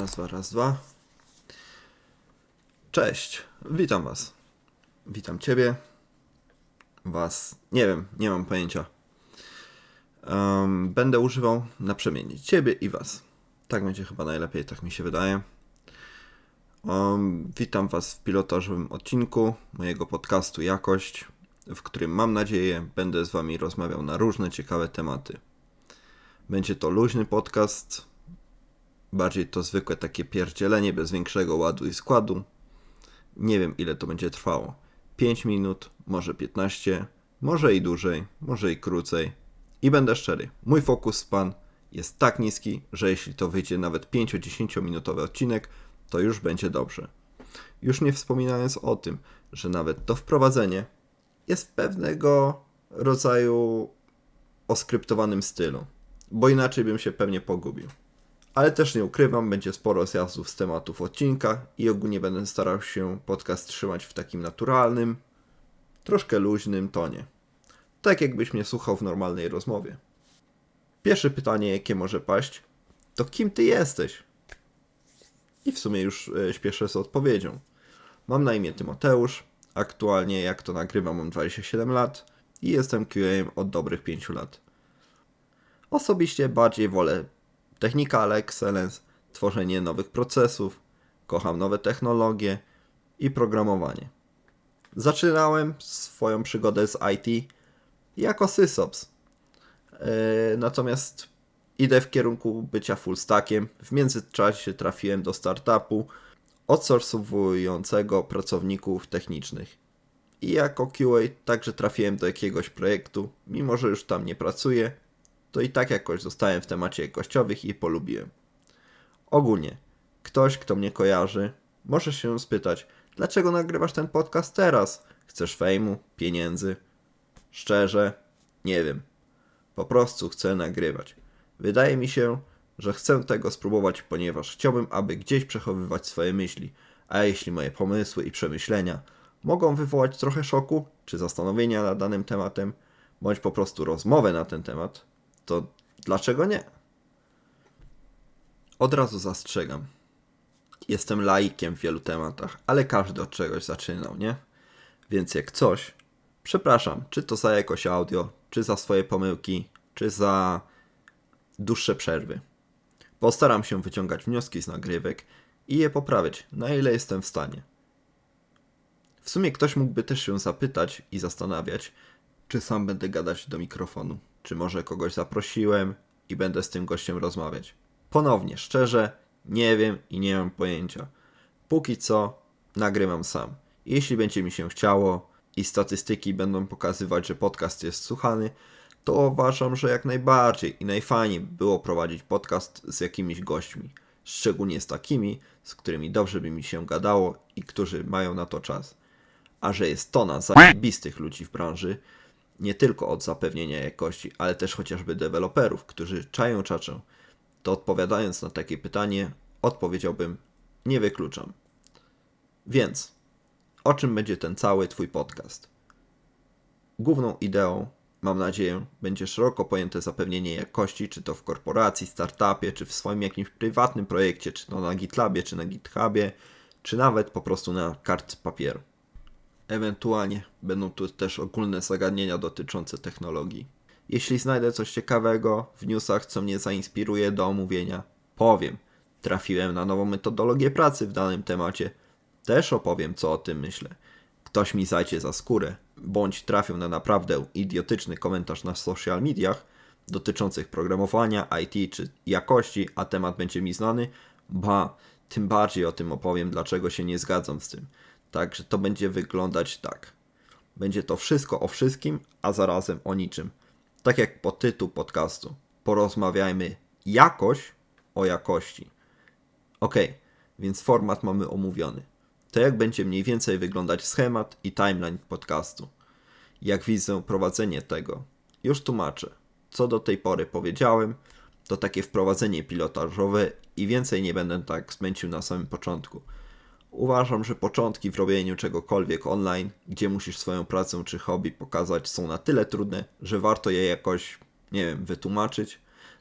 Raz, dwa, raz, dwa. Cześć, witam Was. Witam Ciebie. Was. Nie wiem, nie mam pojęcia. Em, będę używał naprzemiennie Ciebie i Was. Tak będzie chyba najlepiej, tak mi się wydaje. Em, witam Was w pilotażowym odcinku mojego podcastu Jakość, w którym mam nadzieję będę z Wami rozmawiał na różne ciekawe tematy. Będzie to luźny podcast, bardziej to zwykłe takie pierdzielenie bez większego ładu i składu. Nie wiem ile to będzie trwało. 5 minut, może 15, może i dłużej, może i krócej. I będę szczery, mój fokus span jest tak niski, że jeśli to wyjdzie nawet 5-10 minutowy odcinek, to już będzie dobrze. Już nie wspominając o tym, że nawet to wprowadzenie jest pewnego rodzaju oskryptowanym stylu, bo inaczej bym się pewnie pogubił. Ale też nie ukrywam, będzie sporo zjazdów z tematów odcinka i ogólnie będę starał się podcast trzymać w takim naturalnym, troszkę luźnym tonie. Tak jakbyś mnie słuchał w normalnej rozmowie. Pierwsze pytanie, jakie może paść, to kim ty jesteś? I w sumie już e, śpieszę z odpowiedzią. Mam na imię Tymoteusz, aktualnie jak to nagrywam mam 27 lat i jestem QA od dobrych 5 lat. Osobiście bardziej wolę Technical Excellence, tworzenie nowych procesów, kocham nowe technologie i programowanie. Zaczynałem swoją przygodę z IT jako sysops. Yy, natomiast idę w kierunku bycia full stackiem. W międzyczasie trafiłem do startupu outsourcowującego pracowników technicznych. I jako QA także trafiłem do jakiegoś projektu, mimo że już tam nie pracuję, to i tak jakoś zostałem w temacie jakościowych i polubiłem. Ogólnie, ktoś, kto mnie kojarzy, może się spytać, dlaczego nagrywasz ten podcast teraz? Chcesz fejmu, pieniędzy? Szczerze, nie wiem. Po prostu chcę nagrywać. Wydaje mi się, że chcę tego spróbować, ponieważ chciałbym, aby gdzieś przechowywać swoje myśli, a jeśli moje pomysły i przemyślenia mogą wywołać trochę szoku czy zastanowienia nad danym tematem, bądź po prostu rozmowę na ten temat, to dlaczego nie? Od razu zastrzegam. Jestem laikiem w wielu tematach, ale każdy od czegoś zaczynał, nie? Więc jak coś, przepraszam, czy to za jakość audio, czy za swoje pomyłki, czy za dłuższe przerwy. Postaram się wyciągać wnioski z nagrywek i je poprawiać, na ile jestem w stanie. W sumie ktoś mógłby też się zapytać i zastanawiać, czy sam będę gadać do mikrofonu, czy może kogoś zaprosiłem i będę z tym gościem rozmawiać. Ponownie, szczerze, nie wiem i nie mam pojęcia. Póki co nagrywam sam. Jeśli będzie mi się chciało i statystyki będą pokazywać, że podcast jest słuchany, to uważam, że jak najbardziej i najfajniej by było prowadzić podcast z jakimiś gośćmi. Szczególnie z takimi, z którymi dobrze by mi się gadało i którzy mają na to czas. A że jest tona zajebistych ludzi w branży, nie tylko od zapewnienia jakości, ale też chociażby deweloperów, którzy czają czaczę, to odpowiadając na takie pytanie, odpowiedziałbym, nie wykluczam. Więc, o czym będzie ten cały Twój podcast? Główną ideą, mam nadzieję, będzie szeroko pojęte zapewnienie jakości, czy to w korporacji, startupie, czy w swoim jakimś prywatnym projekcie, czy to na GitLabie, czy na GitHubie, czy nawet po prostu na kartce papieru. Ewentualnie będą tu też ogólne zagadnienia dotyczące technologii. Jeśli znajdę coś ciekawego w newsach, co mnie zainspiruje do omówienia, powiem. Trafiłem na nową metodologię pracy w danym temacie, też opowiem, co o tym myślę. Ktoś mi zajdzie za skórę, bądź trafił na naprawdę idiotyczny komentarz na social mediach dotyczących programowania, IT czy jakości, a temat będzie mi znany, ba, tym bardziej o tym opowiem, dlaczego się nie zgadzam z tym. Także to będzie wyglądać tak. Będzie to wszystko o wszystkim, a zarazem o niczym. Tak jak po tytuł podcastu. Porozmawiajmy jakoś o jakości. Ok, więc format mamy omówiony. To jak będzie mniej więcej wyglądać schemat i timeline podcastu. Jak widzę prowadzenie tego. Już tłumaczę. Co do tej pory powiedziałem, to takie wprowadzenie pilotażowe i więcej nie będę tak zmęcił na samym początku. Uważam, że początki w robieniu czegokolwiek online, gdzie musisz swoją pracę czy hobby pokazać, są na tyle trudne, że warto je jakoś, nie wiem, wytłumaczyć,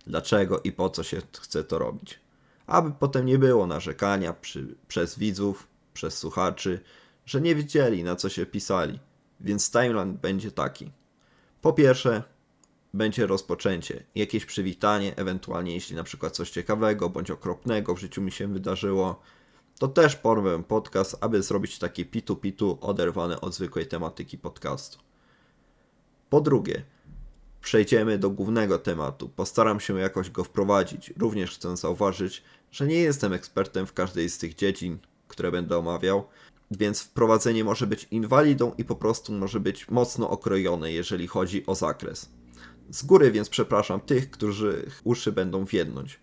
dlaczego i po co się chce to robić. aby potem nie było narzekania przy, przez widzów, przez słuchaczy, że nie wiedzieli na co się pisali. Więc timeline będzie taki. Po pierwsze, będzie rozpoczęcie, jakieś przywitanie, ewentualnie jeśli na przykład coś ciekawego bądź okropnego w życiu mi się wydarzyło, to też porwę podcast, aby zrobić taki pitu-pitu oderwane od zwykłej tematyki podcastu. Po drugie, przejdziemy do głównego tematu. Postaram się jakoś go wprowadzić. Również chcę zauważyć, że nie jestem ekspertem w każdej z tych dziedzin, które będę omawiał, więc wprowadzenie może być inwalidą i po prostu może być mocno okrojone, jeżeli chodzi o zakres. Z góry więc przepraszam tych, którzy uszy będą wiednąć,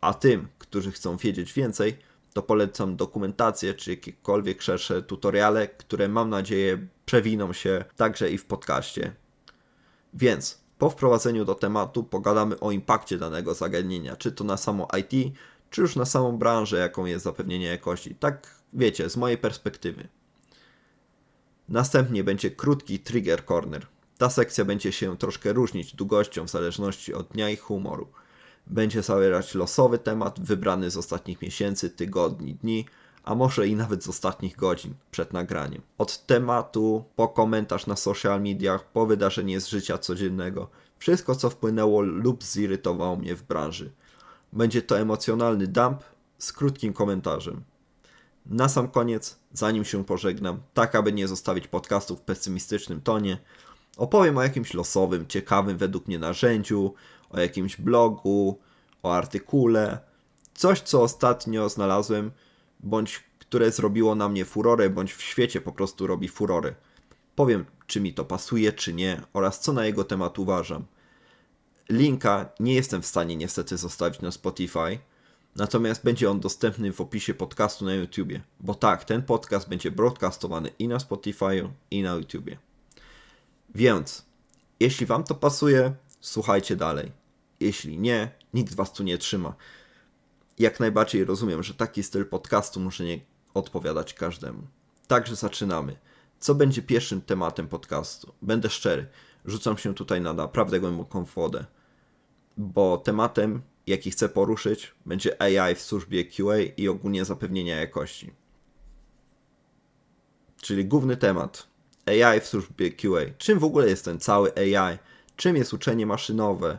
a tym, którzy chcą wiedzieć więcej, to polecam dokumentację czy jakiekolwiek szersze tutoriale, które mam nadzieję przewiną się także i w podcaście. Więc po wprowadzeniu do tematu pogadamy o impakcie danego zagadnienia, czy to na samo IT, czy już na samą branżę, jaką jest zapewnienie jakości. Tak wiecie, z mojej perspektywy. Następnie będzie krótki trigger corner. Ta sekcja będzie się troszkę różnić długością w zależności od dnia i humoru. Będzie zawierać losowy temat wybrany z ostatnich miesięcy, tygodni, dni, a może i nawet z ostatnich godzin przed nagraniem. Od tematu po komentarz na social mediach, po wydarzenie z życia codziennego, wszystko co wpłynęło lub zirytowało mnie w branży. Będzie to emocjonalny dump z krótkim komentarzem. Na sam koniec, zanim się pożegnam, tak aby nie zostawić podcastu w pesymistycznym tonie, opowiem o jakimś losowym, ciekawym według mnie narzędziu, o jakimś blogu, o artykule, coś co ostatnio znalazłem, bądź które zrobiło na mnie furorę, bądź w świecie po prostu robi furory. Powiem, czy mi to pasuje, czy nie, oraz co na jego temat uważam. Linka nie jestem w stanie niestety zostawić na Spotify, natomiast będzie on dostępny w opisie podcastu na YouTubie, bo tak, ten podcast będzie broadcastowany i na Spotify, i na YouTubie. Więc, jeśli Wam to pasuje, słuchajcie dalej. Jeśli nie, nikt Was tu nie trzyma. Jak najbardziej rozumiem, że taki styl podcastu może nie odpowiadać każdemu. Także zaczynamy. Co będzie pierwszym tematem podcastu? Będę szczery, rzucam się tutaj na naprawdę głęboką wodę, bo tematem, jaki chcę poruszyć, będzie AI w służbie QA i ogólnie zapewnienia jakości. Czyli główny temat. AI w służbie QA. Czym w ogóle jest ten cały AI? Czym jest uczenie maszynowe?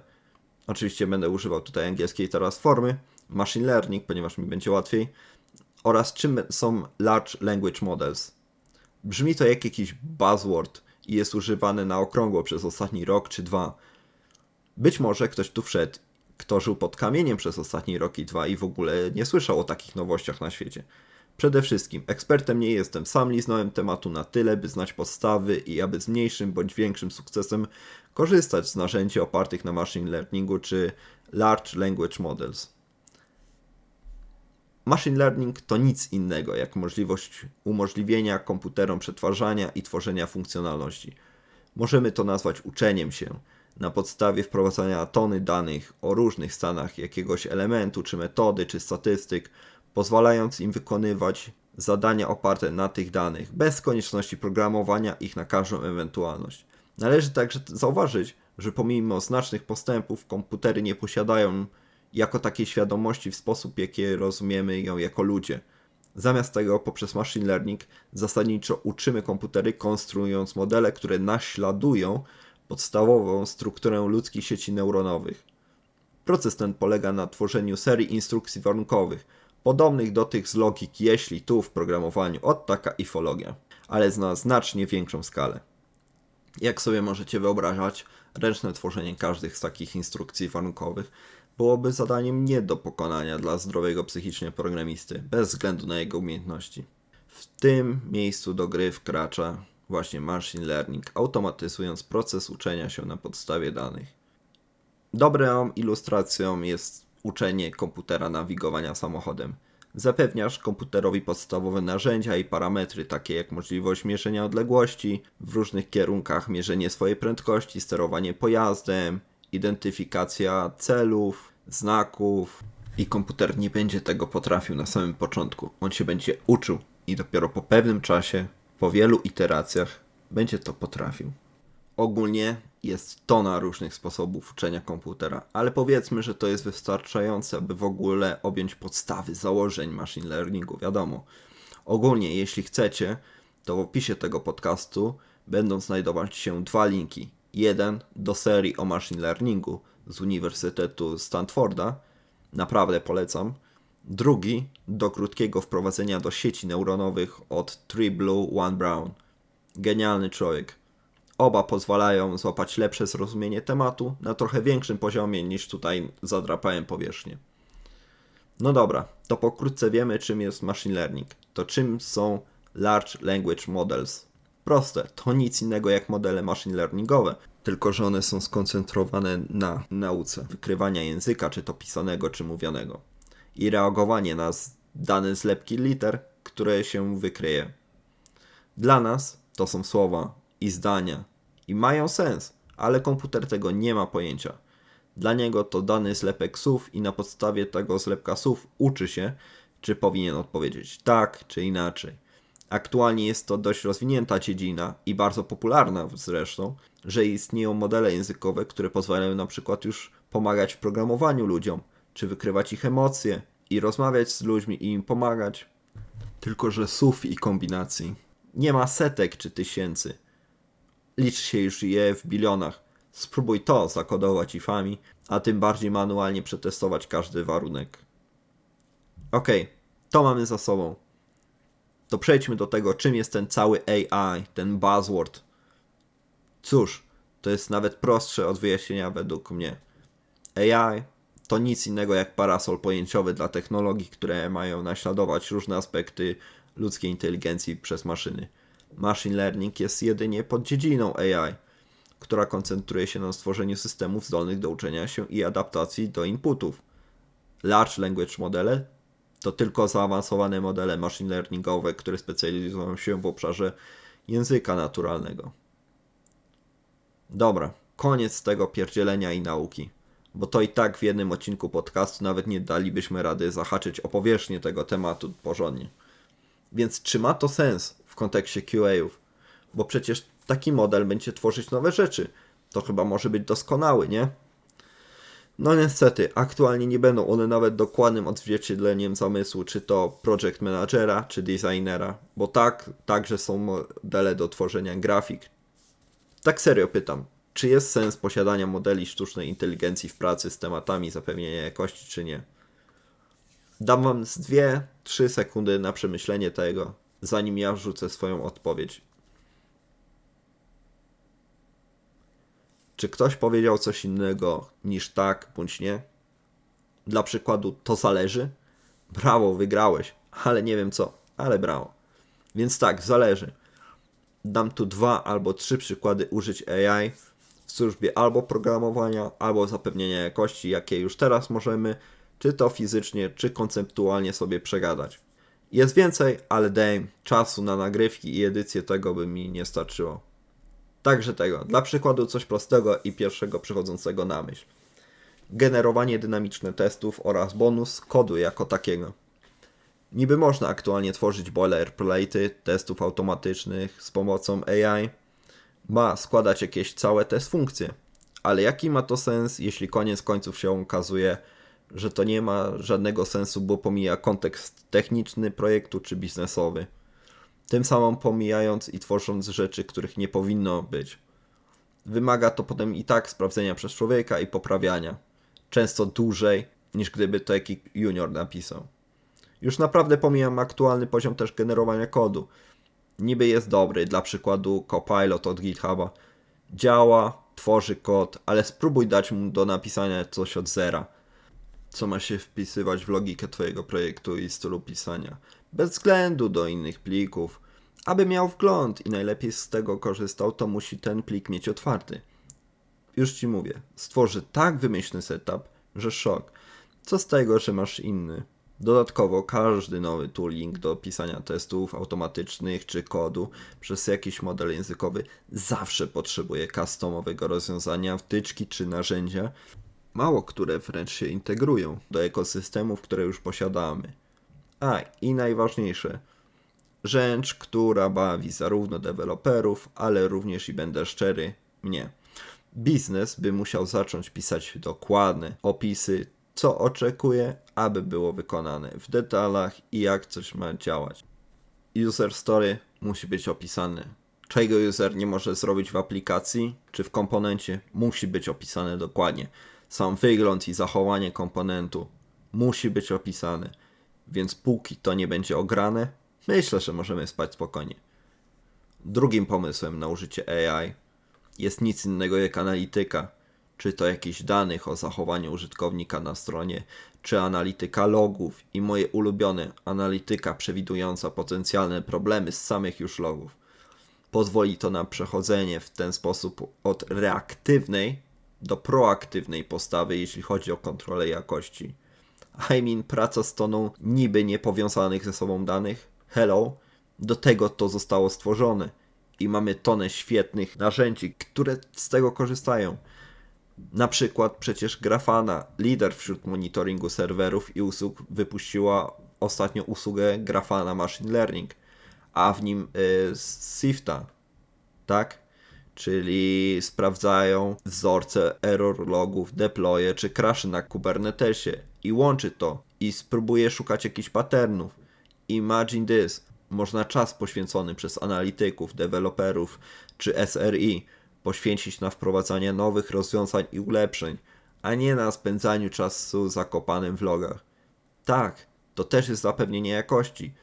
Oczywiście będę używał tutaj angielskiej teraz formy. Machine learning, ponieważ mi będzie łatwiej. Oraz czym są large language models. Brzmi to jak jakiś buzzword i jest używany na okrągło przez ostatni rok czy dwa. Być może ktoś tu wszedł, kto żył pod kamieniem przez ostatni rok i dwa i w ogóle nie słyszał o takich nowościach na świecie. Przede wszystkim, ekspertem nie jestem, sam liznąłem tematu na tyle, by znać podstawy i aby z mniejszym bądź większym sukcesem korzystać z narzędzi opartych na machine learningu czy large language models. Machine learning to nic innego jak możliwość umożliwienia komputerom przetwarzania i tworzenia funkcjonalności. Możemy to nazwać uczeniem się na podstawie wprowadzania tony danych o różnych stanach jakiegoś elementu, czy metody, czy statystyk, pozwalając im wykonywać zadania oparte na tych danych, bez konieczności programowania ich na każdą ewentualność. Należy także zauważyć, że pomimo znacznych postępów komputery nie posiadają jako takiej świadomości w sposób, jaki rozumiemy ją jako ludzie. Zamiast tego, poprzez machine learning, zasadniczo uczymy komputery, konstruując modele, które naśladują podstawową strukturę ludzkich sieci neuronowych. Proces ten polega na tworzeniu serii instrukcji warunkowych, podobnych do tych z logik jeśli tu w programowaniu od taka i fologia, ale na znacznie większą skalę. Jak sobie możecie wyobrażać, ręczne tworzenie każdych z takich instrukcji warunkowych byłoby zadaniem nie do pokonania dla zdrowego psychicznie programisty, bez względu na jego umiejętności. W tym miejscu do gry wkracza właśnie machine learning, automatyzując proces uczenia się na podstawie danych. Dobrą ilustracją jest uczenie komputera nawigowania samochodem. Zapewniasz komputerowi podstawowe narzędzia i parametry, takie jak możliwość mierzenia odległości w różnych kierunkach, mierzenie swojej prędkości, sterowanie pojazdem, identyfikacja celów, znaków. I komputer nie będzie tego potrafił na samym początku. On się będzie uczył i dopiero po pewnym czasie, po wielu iteracjach, będzie to potrafił. Ogólnie jest tona różnych sposobów uczenia komputera, ale powiedzmy, że to jest wystarczające, aby w ogóle objąć podstawy założeń machine learningu, wiadomo. Ogólnie, jeśli chcecie, to w opisie tego podcastu będą znajdować się dwa linki. Jeden do serii o machine learningu z Uniwersytetu Stanforda, naprawdę polecam. Drugi do krótkiego wprowadzenia do sieci neuronowych od Three Blue, One Brown. Genialny człowiek. Oba pozwalają złapać lepsze zrozumienie tematu na trochę większym poziomie niż tutaj zadrapałem powierzchnię. No dobra, to pokrótce wiemy czym jest machine learning. To czym są large language models. Proste, to nic innego jak modele machine learningowe, tylko że one są skoncentrowane na nauce wykrywania języka, czy to pisanego, czy mówionego i reagowanie na dane zlepki liter, które się wykryje. Dla nas to są słowa i zdania i mają sens, ale komputer tego nie ma pojęcia. Dla niego to dany zlepek słów i na podstawie tego zlepka słów uczy się, czy powinien odpowiedzieć tak, czy inaczej. Aktualnie jest to dość rozwinięta dziedzina i bardzo popularna zresztą, że istnieją modele językowe, które pozwalają na przykład już pomagać w programowaniu ludziom, czy wykrywać ich emocje i rozmawiać z ludźmi i im pomagać. Tylko, że słów i kombinacji nie ma setek czy tysięcy. Licz się już je w bilionach. Spróbuj to zakodować ifami, a tym bardziej manualnie przetestować każdy warunek. Okay, to mamy za sobą. To przejdźmy do tego, czym jest ten cały AI, ten buzzword. Cóż, to jest nawet prostsze od wyjaśnienia według mnie. AI to nic innego jak parasol pojęciowy dla technologii, które mają naśladować różne aspekty ludzkiej inteligencji przez maszyny. Machine learning jest jedynie poddziedziną AI, która koncentruje się na stworzeniu systemów zdolnych do uczenia się i adaptacji do inputów. Large language modele to tylko zaawansowane modele machine learningowe, które specjalizują się w obszarze języka naturalnego. Dobra, koniec tego pierdzielenia i nauki bo to i tak w jednym odcinku podcastu nawet nie dalibyśmy rady zahaczyć o powierzchnię tego tematu porządnie. Więc czy ma to sens kontekście QA-ów? Bo przecież taki model będzie tworzyć nowe rzeczy. To chyba może być doskonały, nie? No niestety, aktualnie nie będą one nawet dokładnym odzwierciedleniem zamysłu, czy to project managera, czy designera, bo tak, także są modele do tworzenia grafik. Tak serio pytam, czy jest sens posiadania modeli sztucznej inteligencji w pracy z tematami zapewnienia jakości, czy nie. Dam wam z 2-3 sekundy na przemyślenie tego, zanim ja wrzucę swoją odpowiedź. Czy ktoś powiedział coś innego niż tak bądź nie? Dla przykładu, to zależy? Brawo, wygrałeś, ale nie wiem co, ale brawo. Więc tak, zależy. Dam tu dwa albo trzy przykłady użyć AI w służbie albo programowania, albo zapewnienia jakości, jakie już teraz możemy, czy to fizycznie, czy konceptualnie sobie przegadać. Jest więcej, ale daj czasu na nagrywki i edycję tego by mi nie starczyło. Także tego, dla przykładu coś prostego i pierwszego przychodzącego na myśl. Generowanie dynamiczne testów oraz bonus kodu jako takiego. Niby można aktualnie tworzyć boilerplate testów automatycznych z pomocą AI, ma składać jakieś całe te funkcje. Ale jaki ma to sens, jeśli koniec końców się okazuje, że to nie ma żadnego sensu, bo pomija kontekst techniczny projektu czy biznesowy. Tym samym pomijając i tworząc rzeczy, których nie powinno być. Wymaga to potem i tak sprawdzenia przez człowieka i poprawiania. Często dłużej niż gdyby to jakiś junior napisał. Już naprawdę pomijam aktualny poziom też generowania kodu niby jest dobry, dla przykładu Copilot od GitHuba. Działa, tworzy kod, ale spróbuj dać mu do napisania coś od zera, co ma się wpisywać w logikę Twojego projektu i stylu pisania, bez względu do innych plików. Aby miał wgląd i najlepiej z tego korzystał, to musi ten plik mieć otwarty. Już Ci mówię, stworzy tak wymyślny setup, że szok. Co z tego, że masz inny? Dodatkowo każdy nowy tooling do pisania testów automatycznych czy kodu przez jakiś model językowy zawsze potrzebuje customowego rozwiązania, wtyczki czy narzędzia, mało które wręcz się integrują do ekosystemów, które już posiadamy. A i najważniejsze, rzecz, która bawi zarówno deweloperów, ale również i będę szczery, mnie. biznes by musiał zacząć pisać dokładne opisy, co oczekuje, aby było wykonane w detalach i jak coś ma działać. User story musi być opisany. Czego user nie może zrobić w aplikacji czy w komponencie, musi być opisane dokładnie. Sam wygląd i zachowanie komponentu musi być opisany. Więc póki to nie będzie ograne, myślę, że możemy spać spokojnie. Drugim pomysłem na użycie AI jest nic innego jak analityka, czy to jakichś danych o zachowaniu użytkownika na stronie, czy analityka logów i moje ulubione analityka przewidująca potencjalne problemy z samych już logów. Pozwoli to na przechodzenie w ten sposób od reaktywnej do proaktywnej postawy, jeśli chodzi o kontrolę jakości. I mean, praca z toną niby niepowiązanych ze sobą danych. Hello, do tego to zostało stworzone i mamy tonę świetnych narzędzi, które z tego korzystają. Na przykład przecież Grafana, lider wśród monitoringu serwerów i usług, wypuściła ostatnio usługę Grafana Machine Learning, a w nim y, Sifta, tak? Czyli sprawdzają wzorce error logów, deploye czy crashy na Kubernetesie i łączy to i spróbuje szukać jakichś patternów. Imagine this. Można czas poświęcony przez analityków, deweloperów czy SRI poświęcić na wprowadzanie nowych rozwiązań i ulepszeń, a nie na spędzaniu czasu zakopanym w logach. Tak, to też jest zapewnienie jakości.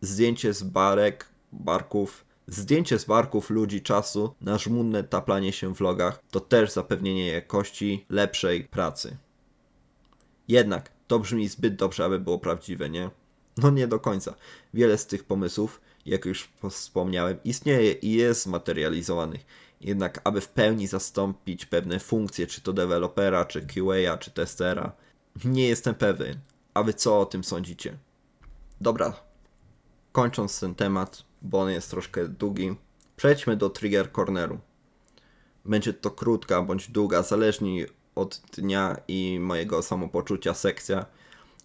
Zdjęcie z barek, barków, zdjęcie z barków ludzi czasu na żmudne taplanie się w logach to też zapewnienie jakości lepszej pracy. Jednak to brzmi zbyt dobrze, aby było prawdziwe, nie? No nie do końca. Wiele z tych pomysłów, jak już wspomniałem, istnieje i jest zmaterializowanych. Jednak aby w pełni zastąpić pewne funkcje, czy to dewelopera, czy QA, czy testera, nie jestem pewien. A wy co o tym sądzicie? Dobra, kończąc ten temat, bo on jest troszkę długi, przejdźmy do trigger corneru. Będzie to krótka bądź długa, zależnie od dnia i mojego samopoczucia sekcja,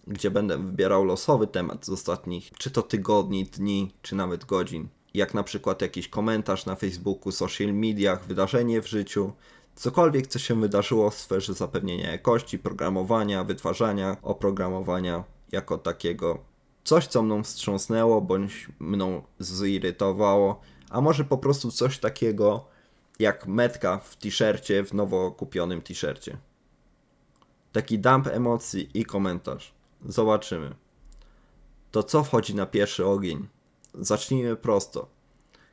gdzie będę wybierał losowy temat z ostatnich, czy to tygodni, dni, czy nawet godzin. Jak na przykład jakiś komentarz na Facebooku, social mediach, wydarzenie w życiu, cokolwiek co się wydarzyło w sferze zapewnienia jakości, programowania, wytwarzania, oprogramowania jako takiego. Coś, co mną wstrząsnęło bądź mną zirytowało, a może po prostu coś takiego jak metka w t-shircie, w nowo kupionym t-shircie. Taki dump emocji i komentarz. Zobaczymy. To co wchodzi na pierwszy ogień? Zacznijmy prosto.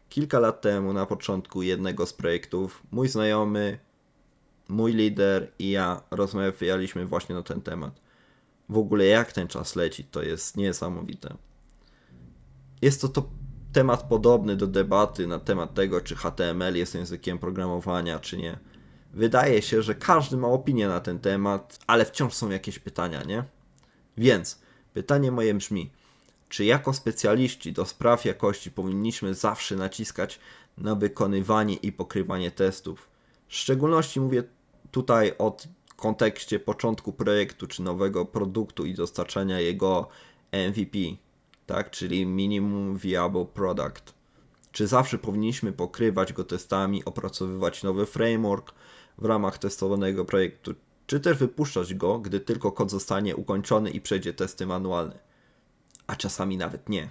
Kilka lat temu, na początku jednego z projektów, mój znajomy, mój lider i ja rozmawialiśmy właśnie na ten temat. W ogóle jak ten czas leci, to jest niesamowite. Jest to, to temat podobny do debaty na temat tego, czy HTML jest językiem programowania, czy nie. Wydaje się, że każdy ma opinię na ten temat, ale wciąż są jakieś pytania, nie? Więc pytanie moje brzmi: czy jako specjaliści do spraw jakości powinniśmy zawsze naciskać na wykonywanie i pokrywanie testów? W szczególności mówię tutaj o kontekście początku projektu czy nowego produktu i dostarczania jego MVP, tak, czyli Minimum Viable Product. Czy zawsze powinniśmy pokrywać go testami, opracowywać nowy framework w ramach testowanego projektu, czy też wypuszczać go, gdy tylko kod zostanie ukończony i przejdzie testy manualne? A czasami nawet nie.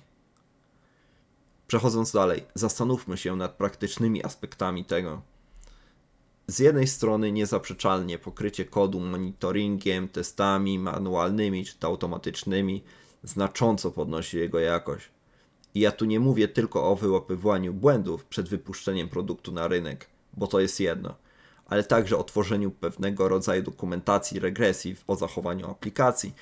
Przechodząc dalej, zastanówmy się nad praktycznymi aspektami tego. Z jednej strony niezaprzeczalnie pokrycie kodu monitoringiem, testami manualnymi czy to automatycznymi znacząco podnosi jego jakość. I ja tu nie mówię tylko o wyłapywaniu błędów przed wypuszczeniem produktu na rynek, bo to jest jedno, ale także o tworzeniu pewnego rodzaju dokumentacji regresji o zachowaniu aplikacji,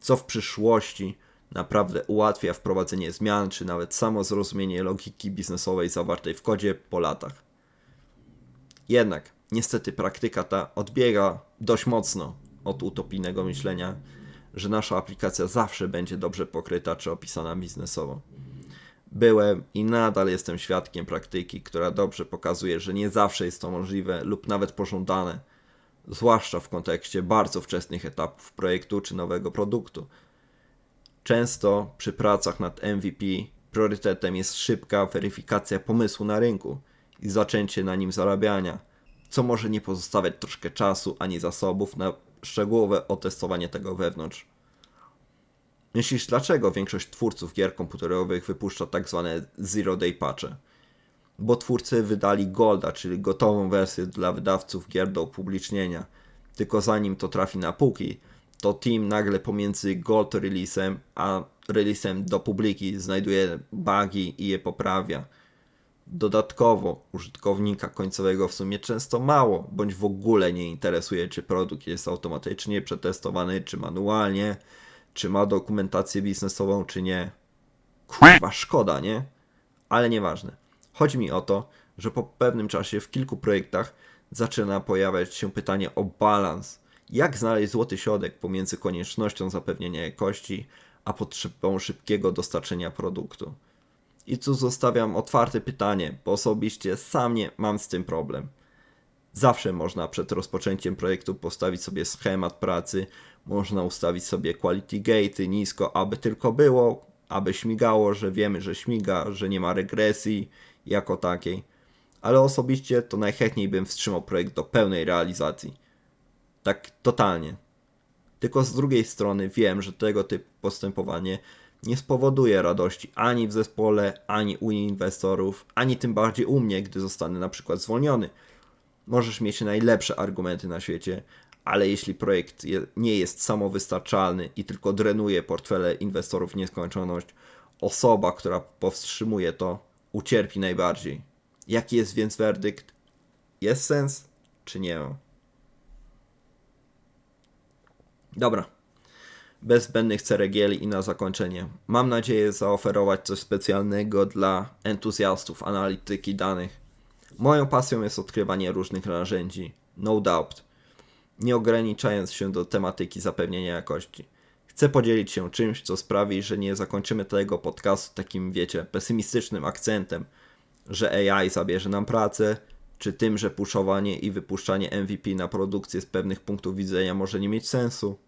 co w przyszłości naprawdę ułatwia wprowadzenie zmian, czy nawet samo zrozumienie logiki biznesowej zawartej w kodzie po latach. Jednak, niestety, praktyka ta odbiega dość mocno od utopijnego myślenia, że nasza aplikacja zawsze będzie dobrze pokryta czy opisana biznesowo. Byłem i nadal jestem świadkiem praktyki, która dobrze pokazuje, że nie zawsze jest to możliwe lub nawet pożądane, zwłaszcza w kontekście bardzo wczesnych etapów projektu czy nowego produktu. Często przy pracach nad MVP priorytetem jest szybka weryfikacja pomysłu na rynku i zaczęcie na nim zarabiania. Co może nie pozostawiać troszkę czasu ani zasobów na szczegółowe otestowanie tego wewnątrz. Myślisz, dlaczego większość twórców gier komputerowych wypuszcza tak zwane zero day patche? Bo twórcy wydali Golda, czyli gotową wersję dla wydawców gier do upublicznienia. Tylko zanim to trafi na półki, to team nagle pomiędzy Gold releasem a releasem do publiki znajduje bugi i je poprawia. Dodatkowo użytkownika końcowego w sumie często mało, bądź w ogóle nie interesuje, czy produkt jest automatycznie przetestowany, czy manualnie, czy ma dokumentację biznesową, czy nie. Kurwa, szkoda, nie? Ale nieważne. Chodzi mi o to, że po pewnym czasie w kilku projektach zaczyna pojawiać się pytanie o balans. Jak znaleźć złoty środek pomiędzy koniecznością zapewnienia jakości, a potrzebą szybkiego dostarczenia produktu? I tu zostawiam otwarte pytanie, bo osobiście sam nie mam z tym problem. Zawsze można przed rozpoczęciem projektu postawić sobie schemat pracy, można ustawić sobie quality gate'y nisko, aby tylko było, aby śmigało, że wiemy, że śmiga, że nie ma regresji jako takiej. Ale osobiście to najchętniej bym wstrzymał projekt do pełnej realizacji. Tak totalnie. Tylko z drugiej strony wiem, że tego typu postępowanie nie spowoduje radości ani w zespole, ani u inwestorów, ani tym bardziej u mnie, gdy zostanę na przykład zwolniony. Możesz mieć najlepsze argumenty na świecie, ale jeśli projekt je, nie jest samowystarczalny i tylko drenuje portfele inwestorów w nieskończoność, osoba, która powstrzymuje to, ucierpi najbardziej. Jaki jest więc werdykt? Jest sens, czy nie? Dobra. Bez zbędnych ceregieli i na zakończenie. Mam nadzieję zaoferować coś specjalnego dla entuzjastów analityki danych. Moją pasją jest odkrywanie różnych narzędzi. No doubt. Nie ograniczając się do tematyki zapewnienia jakości. Chcę podzielić się czymś, co sprawi, że nie zakończymy tego podcastu takim, wiecie, pesymistycznym akcentem, że AI zabierze nam pracę, czy tym, że puszowanie i wypuszczanie MVP na produkcję z pewnych punktów widzenia może nie mieć sensu.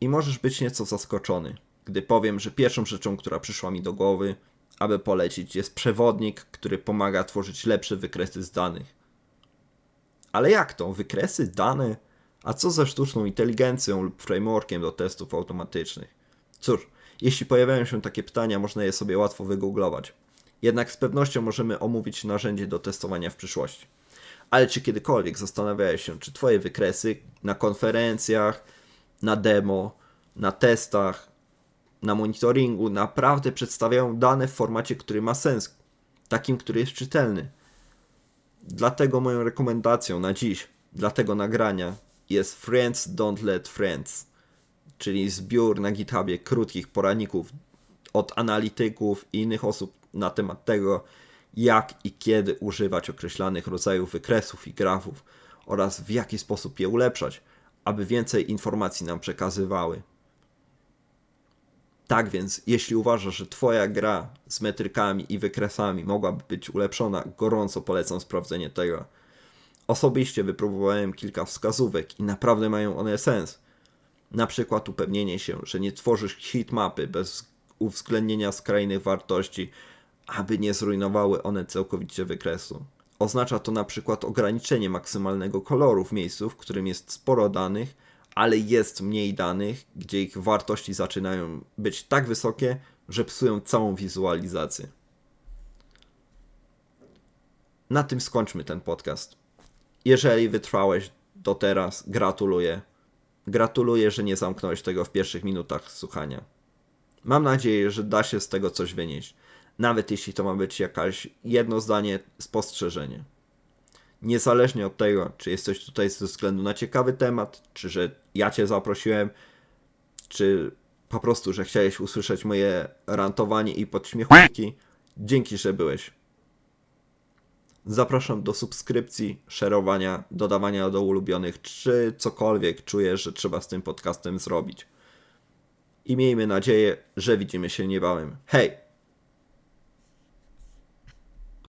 I możesz być nieco zaskoczony, gdy powiem, że pierwszą rzeczą, która przyszła mi do głowy, aby polecić, jest przewodnik, który pomaga tworzyć lepsze wykresy z danych. Ale jak to? Wykresy, dane? A co ze sztuczną inteligencją lub frameworkiem do testów automatycznych? Cóż, jeśli pojawiają się takie pytania, można je sobie łatwo wygooglować. Jednak z pewnością możemy omówić narzędzie do testowania w przyszłości. Ale czy kiedykolwiek zastanawiałeś się, czy Twoje wykresy na konferencjach, na demo, na testach, na monitoringu naprawdę przedstawiają dane w formacie, który ma sens, takim, który jest czytelny? Dlatego moją rekomendacją na dziś, dla tego nagrania jest Friends Don't Let Friends, czyli zbiór na GitHubie krótkich poradników od analityków i innych osób na temat tego, jak i kiedy używać określonych rodzajów wykresów i grafów oraz w jaki sposób je ulepszać, aby więcej informacji nam przekazywały. Tak więc, jeśli uważasz, że Twoja gra z metrykami i wykresami mogłaby być ulepszona, gorąco polecam sprawdzenie tego. Osobiście wypróbowałem kilka wskazówek i naprawdę mają one sens. Na przykład upewnienie się, że nie tworzysz hitmapy bez uwzględnienia skrajnych wartości, aby nie zrujnowały one całkowicie wykresu. Oznacza to na przykład ograniczenie maksymalnego koloru w miejscu, w którym jest sporo danych, ale jest mniej danych, gdzie ich wartości zaczynają być tak wysokie, że psują całą wizualizację. Na tym skończmy ten podcast. Jeżeli wytrwałeś do teraz, gratuluję. Gratuluję, że nie zamknąłeś tego w pierwszych minutach słuchania. Mam nadzieję, że da się z tego coś wynieść, nawet jeśli to ma być jakaś jedno zdanie, spostrzeżenie. Niezależnie od tego, czy jesteś tutaj ze względu na ciekawy temat, czy że ja Cię zaprosiłem, czy po prostu, że chciałeś usłyszeć moje rantowanie i podśmiechujki, dzięki, że byłeś. Zapraszam do subskrypcji, szerowania, dodawania do ulubionych, czy cokolwiek czujesz, że trzeba z tym podcastem zrobić. I miejmy nadzieję, że widzimy się niebawem. Hej!